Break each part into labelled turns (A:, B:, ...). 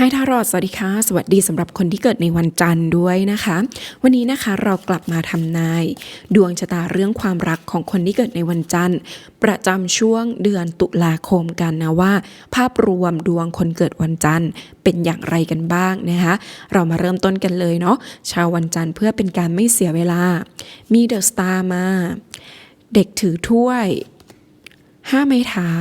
A: ไฮทารอดสวัสดีค่ะ สวัสดีสำหรับคนที่เกิดในวันจันทร์ด้วยนะคะ วันนี้นะคะเรากลับมาทำนาย ดวงชะตาเรื่องความรักของคนที่เกิดในวันจันทร์ ประจำช่วงเดือนตุลาคมกันนะว่า ภาพรวมดวงคนเกิดวันจันทร์เป็นอย่างไรกันบ้างนะคะเรามาเริ่มต้นกันเลยเนาะชาววันจันทร์เพื่อเป็นการไม่เสียเวลา มีเดอะสตาร์มา เด็กถือถ้วยห้าไม้เท้า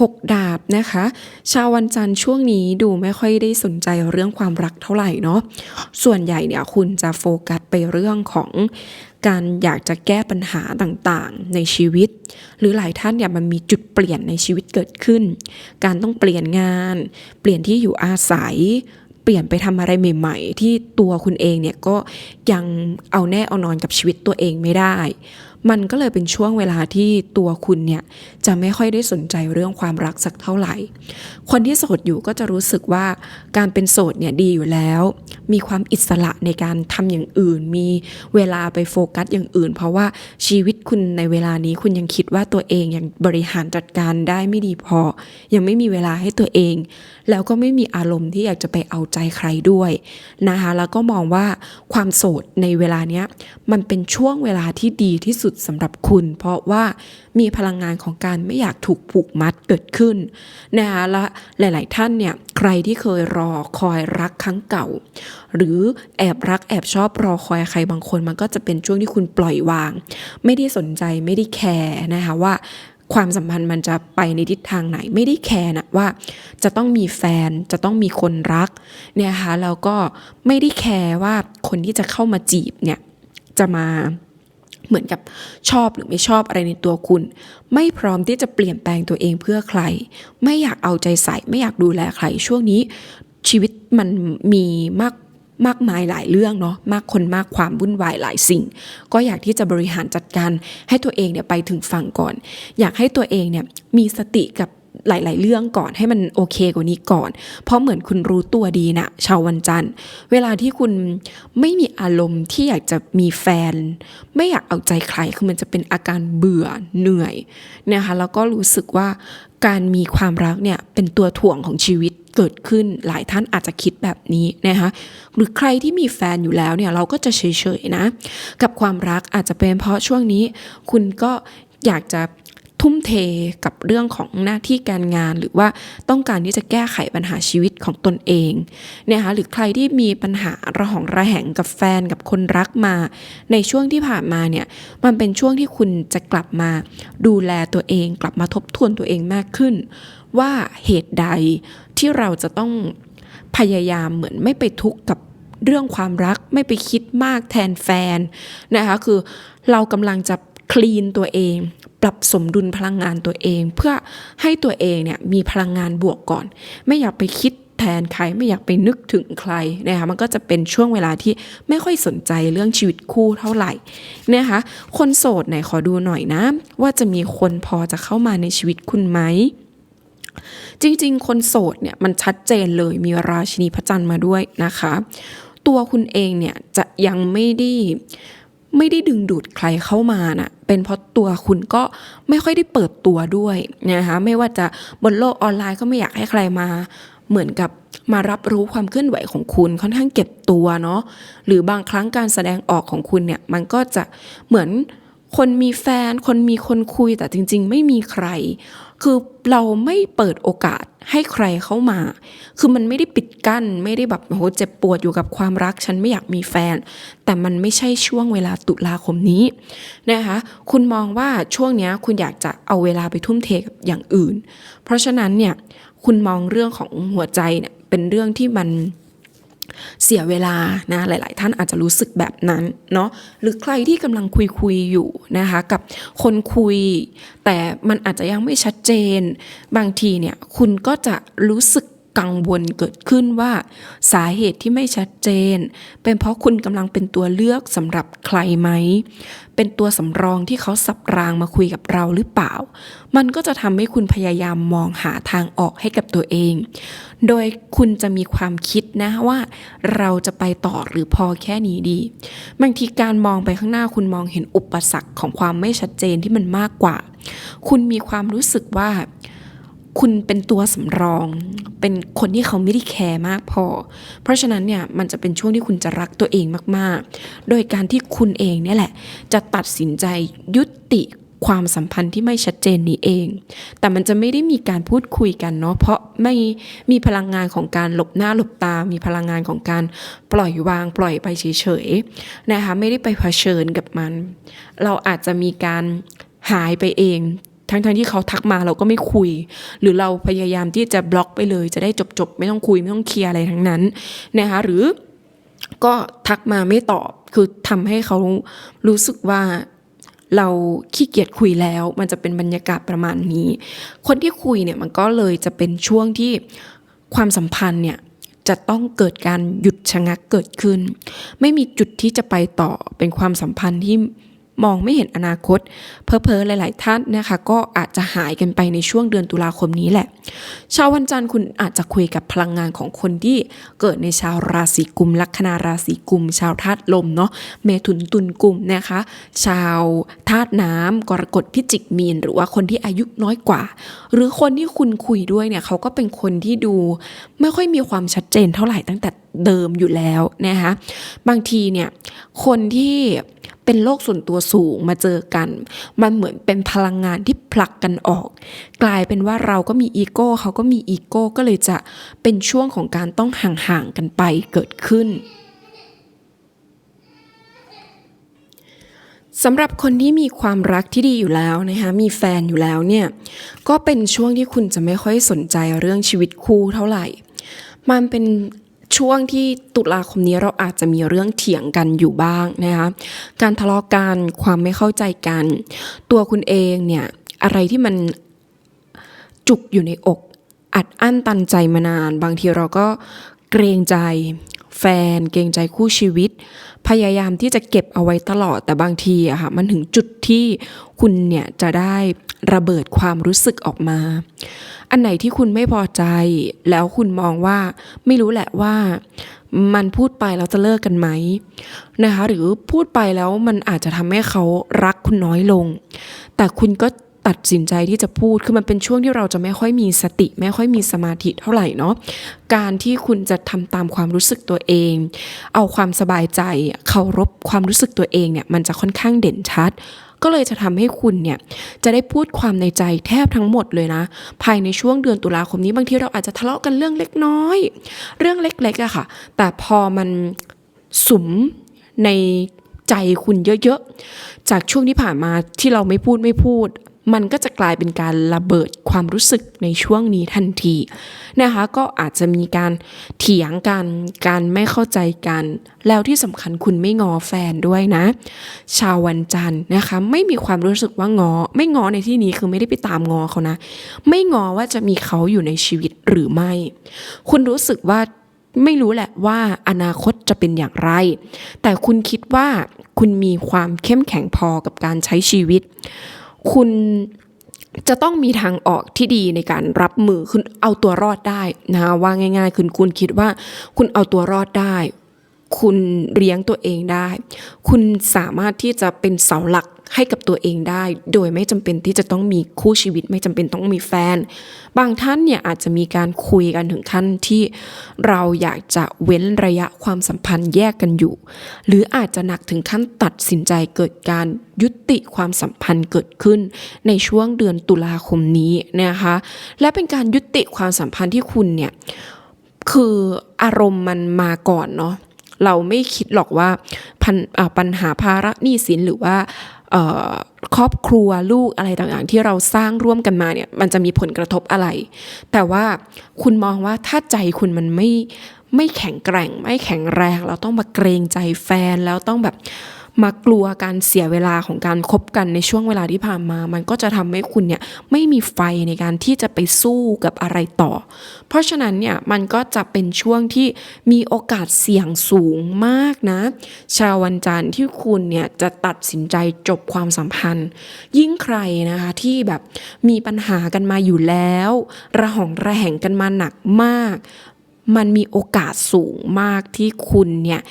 A: หกดาบนะคะ ชาววันจันทร์ช่วงนี้ดูไม่ค่อยได้สนใจเรื่องความรักเท่าไหร่เนาะส่วนใหญ่เนี่ยคุณจะโฟกัสไปเรื่องของการอยากจะแก้ปัญหาต่างๆในชีวิต หรือหลายท่านเนี่ยมันมีจุดเปลี่ยนในชีวิตเกิดขึ้น การต้องเปลี่ยนงาน เปลี่ยนที่อยู่อาศัย เปลี่ยนไปทำอะไรใหม่ ๆ ที่ตัวคุณเองเนี่ยก็ยังเอาแน่เอานอนกับชีวิตตัวเองไม่ได้ มันก็เลยเป็นช่วงเวลาที่ตัวคุณเนี่ยจะไม่ค่อยได้สนใจเรื่องความรักสักเท่าไหร่ คนที่โสดอยู่ก็จะรู้สึกว่าการเป็นโสดเนี่ยดีอยู่แล้ว มีความอิสระในการทำอย่างอื่น มีเวลาไปโฟกัสอย่างอื่น เพราะว่าชีวิตคุณในเวลานี้คุณยังคิดว่าตัวเองยังบริหารจัดการได้ไม่ดีพอ ยังไม่มีเวลาให้ตัวเอง แล้วก็ไม่มีอารมณ์ที่อยากจะไปเอาใจใครด้วยนะคะแล้วก็มองว่าความโสดในเวลาเนี้ยมันเป็นช่วงเวลาที่ดีที่สุดสำหรับคุณ เพราะว่ามีพลังงานของการไม่อยากถูกผูกมัดเกิดขึ้นนะคะและหลาย ๆ ท่านเนี่ยใครที่เคยรอคอยรักครั้งเก่า หรือแอบรักแอบชอบรอคอยใครบางคน มันก็จะเป็นช่วงที่คุณปล่อยวาง ไม่ได้สนใจไม่ได้แคร์นะคะว่าความสัมพันธ์มันจะไปในทิศทางไหนไม่ได้แคร์นะว่า จะต้องมีแฟนจะต้องมีคนรักเนี่ยค่ะแล้วก็ไม่ได้แคร์ว่าคนที่จะเข้ามาจีบเนี่ยจะมา เหมือนกับชอบหรือไม่ชอบอะไรในตัวคุณ ไม่พร้อมที่จะเปลี่ยนแปลงตัวเองเพื่อใคร ไม่อยากเอาใจใส่ ไม่อยากดูแลใคร ช่วงนี้ชีวิตมันมีมากมากมายหลายเรื่องเนาะมากคนมากความวุ่นวายหลายสิ่ง ก็อยากที่จะบริหารจัดการให้ตัวเองเนี่ยไปถึงฝั่งก่อน อยากให้ตัวเองเนี่ยมีสติกับ หลาย ๆ เรื่องก่อนให้มันโอเคกว่านี้ก่อน เพราะเหมือนคุณรู้ตัวดีนะชาววันจันทร์ เวลาที่คุณไม่มีอารมณ์ที่อยากจะมีแฟน ไม่อยากเอาใจใครคือมันจะเป็นอาการเบื่อเหนื่อยนะคะแล้วก็รู้สึกว่าการมีความรักเนี่ยเป็นตัวถ่วงของชีวิตเกิดขึ้นหลายท่านอาจจะคิดแบบนี้นะคะหรือใครที่มีแฟนอยู่แล้วเนี่ยเราก็จะเฉยๆนะ กับความรักอาจจะเป็นเพราะช่วงนี้ คุณก็อยากจะ ทุ่มเทกับเรื่องของหน้าที่การงาน หรือว่าต้องการที่จะแก้ไขปัญหาชีวิตของตนเองนะคะหรือใครที่มีปัญหาระหองระแหงกับแฟนกับคนรักมา ในช่วงที่ผ่านมาเนี่ยมันเป็นช่วงที่คุณจะกลับมาดูแลตัวเอง กลับมาทบทวนตัวเองมากขึ้น ว่าเหตุใดที่เราจะต้องพยายามเหมือนไม่ไปทุกข์กับเรื่องความรักไม่ไปคิดมากแทนแฟนนะคะคือเรากำลังจะคลีนตัวเอง ปรับสมดุลพลังงานตัวเอง เพื่อให้ตัวเองเนี่ยมีพลังงานบวกก่อน ไม่อยากไปคิดแทนใครไม่อยากไปนึกถึงใครนะคะมันก็จะเป็นช่วงเวลาที่ไม่ค่อยสนใจเรื่องชีวิตคู่เท่าไหร่นะคะคนโสดไหนขอดูหน่อยนะ ว่าจะมีคนพอจะเข้ามาในชีวิตคุณไหมจริงๆ คนโสดเนี่ยมันชัดเจนเลยมีราชินีพระจันทร์มาด้วยนะคะ ตัวคุณเองเนี่ยจะยังไม่ได้ ไม่ได้ดึงดูดใครเข้ามานะ่ะเป็นเพราะตัวคุณก็ไม่ค่อยได้เปิดตัวด้วยนะคะไม่ว่าจะบนโลกออนไลน์ก็ไม่อยากให้ใครมา เหมือนกับมารับรู้ความเคลื่อนไหวของคุณค่อนข้างเก็บตัวเนาะหรือบางครั้งการแสดงออกของคุณเนี่ยมันก็จะเหมือนคนมีแฟน คนมีคนคุยแต่จริง ๆ ไม่มีใครคือเราไม่เปิดโอกาสให้ใครเข้ามา คือมันไม่ได้ปิดกั้น ไม่ได้แบบโหเจ็บปวดอยู่กับความรัก ฉันไม่อยากมีแฟน แต่มันไม่ใช่ช่วงเวลาตุลาคมนี้นะคะ คุณมองว่าช่วงนี้คุณอยากจะเอาเวลาไปทุ่มเทกับอย่างอื่น เพราะฉะนั้นเนี่ย คุณมองเรื่องของหัวใจเนี่ยเป็นเรื่องที่มัน เสียเวลานะหลาย ๆ ท่านอาจจะรู้สึกแบบนั้นเนาะหรือใครที่กำลังคุยคุยอยู่นะคะกับคนคุย แต่มันอาจจะยังไม่ชัดเจน บางทีเนี่ยคุณก็จะรู้สึก กังวลเกิดขึ้นว่า สาเหตุที่ไม่ชัดเจน เป็นเพราะคุณกำลังเป็นตัวเลือกสำหรับใครไหม เป็นตัวสำรองที่เขาสับรางมาคุยกับเราหรือเปล่า มันก็จะทำให้คุณพยายามมองหาทางออกให้กับตัวเอง โดยคุณจะมีความคิดนะว่า เราจะไปต่อหรือพอแค่นี้ดี บางทีการมองไปข้างหน้าคุณมองเห็นอุปสรรคของความไม่ชัดเจนที่มันมากกว่า คุณมีความรู้สึกว่า คุณเป็นตัวสำรอง เป็นคนที่เขาไม่ได้แคร์มากพอ เพราะฉะนั้นเนี่ยมันจะเป็นช่วงที่คุณจะรักตัวเองมากๆ โดยการที่คุณเองเนี่ยแหละ จะตัดสินใจยุติความสัมพันธ์ที่ไม่ชัดเจนนี้เอง แต่มันจะไม่ได้มีการพูดคุยกันเนาะ เพราะไม่มีพลังงานของการหลบหน้าหลบตา มีพลังงานของการปล่อยวาง ปล่อยไปเฉยๆนะคะ ไม่ได้ไปเผชิญกับมัน เราอาจจะมีการหายไปเอง ทั้งๆที่เขาทักมาเราก็ไม่คุย หรือเราพยายามที่จะบล็อกไปเลย จะได้จบๆ ไม่ต้องคุยไม่ต้องเคลียร์อะไรทั้งนั้นนะคะหรือก็ทักมาไม่ตอบคือทำให้เขารู้สึกว่าเราขี้เกียจคุยแล้ว มันจะเป็นบรรยากาศประมาณนี้ คนที่คุยเนี่ยมันก็เลยจะเป็นช่วงที่ความสัมพันธ์เนี่ยจะต้องเกิดการหยุดชะงักเกิดขึ้น ไม่มีจุดที่จะไปต่อเป็นความสัมพันธ์ที่ มองไม่เห็นอนาคต เพอเพอๆหลาย ๆ ท่านนะคะ ก็อาจจะหายกันไปในช่วงเดือนตุลาคมนี้แหละชาววันจันทร์คุณอาจจะคุยกับพลังงานของคนที่เกิดในชาวราศีกุมลัคนาราศีกุม ชาวธาตุลมเนาะเมถุนตุลกุมนะคะ ชาวธาตุน้ำกรกฎพิจิกมีน หรือว่าคนที่อายุน้อยกว่า หรือคนที่คุณคุยด้วยเนี่ยเขาก็เป็นคนที่ดูไม่ค่อยมีความชัดเจนเท่าไหร่ตั้งแต่เดิมอยู่แล้วนะคะบางทีเนี่ยคนที่เป็นโลกส่วนตัวสูงมาเจอกัน มันเหมือนเป็นพลังงานที่ผลักกันออก กลายเป็นว่าเราก็มีอีโก้เขาก็มีอีโก้ก็เลยจะเป็นช่วงของการต้องห่างๆกันไปเกิดขึ้นสำหรับคนที่มีความรักที่ดีอยู่แล้วนะคะมีแฟนอยู่แล้วเนี่ยก็เป็นช่วงที่คุณจะไม่ค่อยสนใจเรื่องชีวิตคู่เท่าไหร่ มันเป็น ช่วงที่ตุลาคมนี้เราอาจจะมีเรื่องเถียงกันอยู่บ้างนะคะการทะเลาะกันความไม่เข้าใจกัน ตัวคุณเองเนี่ยอะไรที่มันจุกอยู่ในอก อัดอั้นตันใจมานาน บางทีเราก็เกรงใจ แฟน เกรงใจคู่ชีวิต พยายามที่จะเก็บเอาไว้ตลอดแต่บางทีอะค่ะมันถึงจุดที่คุณเนี่ยจะได้ระเบิดความรู้สึกออกมา อันไหนที่คุณไม่พอใจ แล้วคุณมองว่าไม่รู้แหละว่ามันพูดไปแล้วจะเลิกกันไหมนะคะหรือพูดไปแล้วมันอาจจะทำให้เขารักคุณน้อยลง แต่คุณก็ ตัดสินใจที่จะพูดคือมันเป็นช่วงที่เราจะไม่ค่อยมีสติ ไม่ค่อยมีสมาธิเท่าไหร่เนาะการที่คุณจะทำตามความรู้สึกตัวเอง เอาความสบายใจเคารพความรู้สึกตัวเองเนี่ยมันจะค่อนข้างเด่นชัด ก็เลยจะทำให้คุณเนี่ยจะได้พูดความในใจแทบทั้งหมดเลยนะ ภายในช่วงเดือนตุลาคมนี้บางทีเราอาจจะทะเลาะกันเรื่องเล็กน้อย เรื่องเล็กๆอะค่ะ แต่พอมันสุมในใจคุณเยอะๆ จากช่วงที่ผ่านมาที่เราไม่พูดไม่พูด มันก็จะกลายเป็นการระเบิดความรู้สึกในช่วงนี้ทันทีนะคะ ก็อาจจะมีการเถียงกัน การไม่เข้าใจกัน แล้วที่สำคัญคุณไม่งอแฟนด้วยนะ ชาววันจันทร์นะคะ ไม่มีความรู้สึกว่างอ ไม่งอในที่นี้คือไม่ได้ไปตามงอเขานะ ไม่งอว่าจะมีเขาอยู่ในชีวิตหรือไม่ คุณรู้สึกว่าไม่รู้แหละว่าอนาคตจะเป็นอย่างไร แต่คุณคิดว่าคุณมีความเข้มแข็งพอกับการใช้ชีวิต คุณจะต้องมีทางออกที่ดีในการรับมือคุณเอาตัวรอดได้นะคะว่าง่าย ๆ คุณคุณคิดว่า คุณเอาตัวรอดได้ คุณเลี้ยงตัวเองได้ คุณสามารถที่จะเป็นเสาหลัก ให้กับตัวเองได้ โดยไม่จำเป็นที่จะต้องมีคู่ชีวิต ไม่จำเป็นต้องมีแฟน บางท่านเนี่ยอาจจะมีการคุยกันถึงขั้นที่เราอยากจะเว้นระยะความสัมพันธ์แยกกันอยู่ หรืออาจจะหนักถึงขั้นตัดสินใจเกิดการยุติความสัมพันธ์เกิดขึ้น ในช่วงเดือนตุลาคมนี้นะคะ และเป็นการยุติความสัมพันธ์ที่คุณเนี่ยคืออารมณ์มันมาก่อนเนาะเราไม่คิดหรอกว่าพันอ่า ปัญหาภาระหนี้สินหรือว่าครอบครัวลูกอะไรต่างๆ ที่เราสร้างร่วมกันมาเนี่ยมันจะมีผลกระทบอะไร แต่ว่าคุณมองว่าถ้าใจคุณมันไม่ไม่แข็งแกร่ง ไม่แข็งแรง เราต้องมาเกรงใจแฟนแล้วต้องแบบ มากลัวการเสียเวลาของการคบกันในช่วงเวลาที่ผ่านมา มันก็จะทำให้คุณเนี่ยไม่มีไฟในการที่จะไปสู้กับอะไรต่อ เพราะฉะนั้นเนี่ยมันก็จะเป็นช่วงที่มีโอกาสเสี่ยงสูงมากนะ ชาววันจันทร์ที่คุณเนี่ยจะตัดสินใจจบความสัมพันธ์ ยิ่งใครนะคะที่แบบมีปัญหากันมาอยู่แล้ว ระหองระแหงกันมาหนักมาก มันมีโอกาสสูงมากที่คุณเนี่ย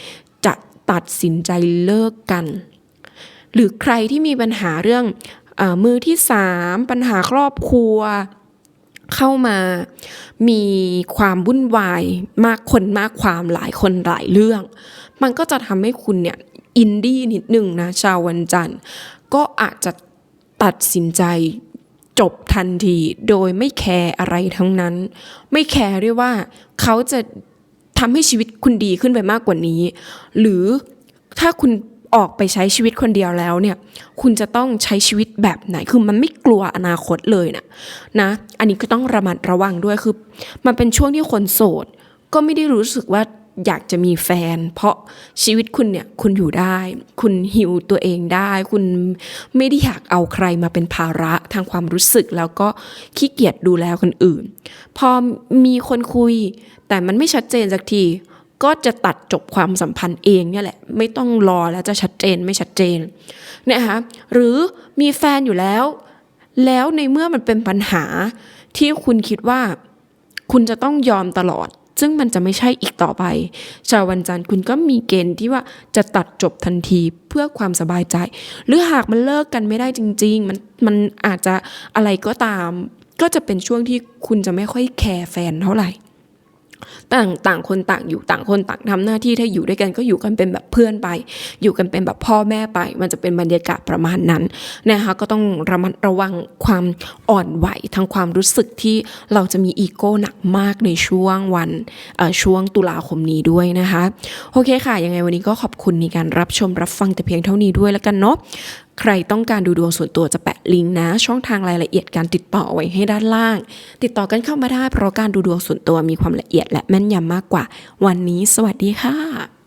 A: ตัดสินใจเลิกกัน หรือใครที่มีปัญหาเรื่องอมือที่สามปัญหาครอบครัว เข้ามามีความวุ่นวายมากคนมากความหลายคนหลายเรื่อง มันก็จะทำให้คุณเนี่ยอินดี้นิดนึงนะชาววันจันทร์ ก็อาจจะตัดสินใจจบทันทีโดยไม่แคร์อะไรทั้งนั้น ไม่แคร์ด้วยว่าเขาจะ ทำให้ชีวิตคุณดีขึ้นไปมากกว่านี้ หรือถ้าคุณออกไปใช้ชีวิตคนเดียวแล้วเนี่ย คุณจะต้องใช้ชีวิตแบบไหน คือมันไม่กลัวอนาคตเลยนะนะ อันนี้ก็ต้องระมัดระวังด้วยคือ มันเป็นช่วงที่คนโสด ก็ไม่ได้รู้สึกว่าอยากจะมีแฟน เพราะชีวิตคุณเนี่ยคุณอยู่ได้ คุณหิวตัวเองได้ คุณไม่ได้อยากเอาใครมาเป็นภาระทางความรู้สึก แล้วก็ขี้เกียจดูแลคนอื่น พอมีคนคุย แต่มันไม่ชัดเจนสักที ก็จะตัดจบความสัมพันธ์เองเนี่ยแหละ ไม่ต้องรอแล้วจะชัดเจนไม่ชัดเจนเนี่ยนะคะหรือมีแฟนอยู่แล้ว แล้วในเมื่อมันเป็นปัญหาที่คุณคิดว่าคุณจะต้องยอมตลอด ซึ่งมันจะไม่ใช่อีกต่อไป ชาววันจันทร์คุณก็มีเกณฑ์ที่ว่าจะตัดจบทันทีเพื่อความสบายใจ หรือหากมันเลิกกันไม่ได้จริง ๆ มันมันอาจจะอะไรก็ตาม ก็จะเป็นช่วงที่คุณจะไม่ค่อยแคร์แฟนเท่าไหร่ ต่างต่างคนต่างอยู่ต่างคนต่างทำหน้าที่ถ้าอยู่ด้วยกันก็อยู่กันเป็นแบบเพื่อนไป อยู่กันเป็นแบบพ่อแม่ไป มันจะเป็นบรรยากาศประมาณนั้นนะคะก็ต้องระมัดระวังความอ่อนไหวทางความรู้สึกที่เราจะมีอีโก้หนักมากในช่วงวันช่วงตุลาคมนี้ด้วยนะคะโอเคค่ะยังไงวันนี้ก็ขอบคุณในการรับชมรับฟังแต่เพียงเท่านี้ด้วยแล้วกันเนาะ ใครต้องการดูดวงส่วนตัวจะแปะลิงก์นะ ช่องทางรายละเอียดการติดต่อไว้ให้ด้านล่าง ติดต่อกันเข้ามาได้เพราะการดูดวงส่วนตัวมีความละเอียดและแม่นยำมากกว่า วันนี้สวัสดีค่ะ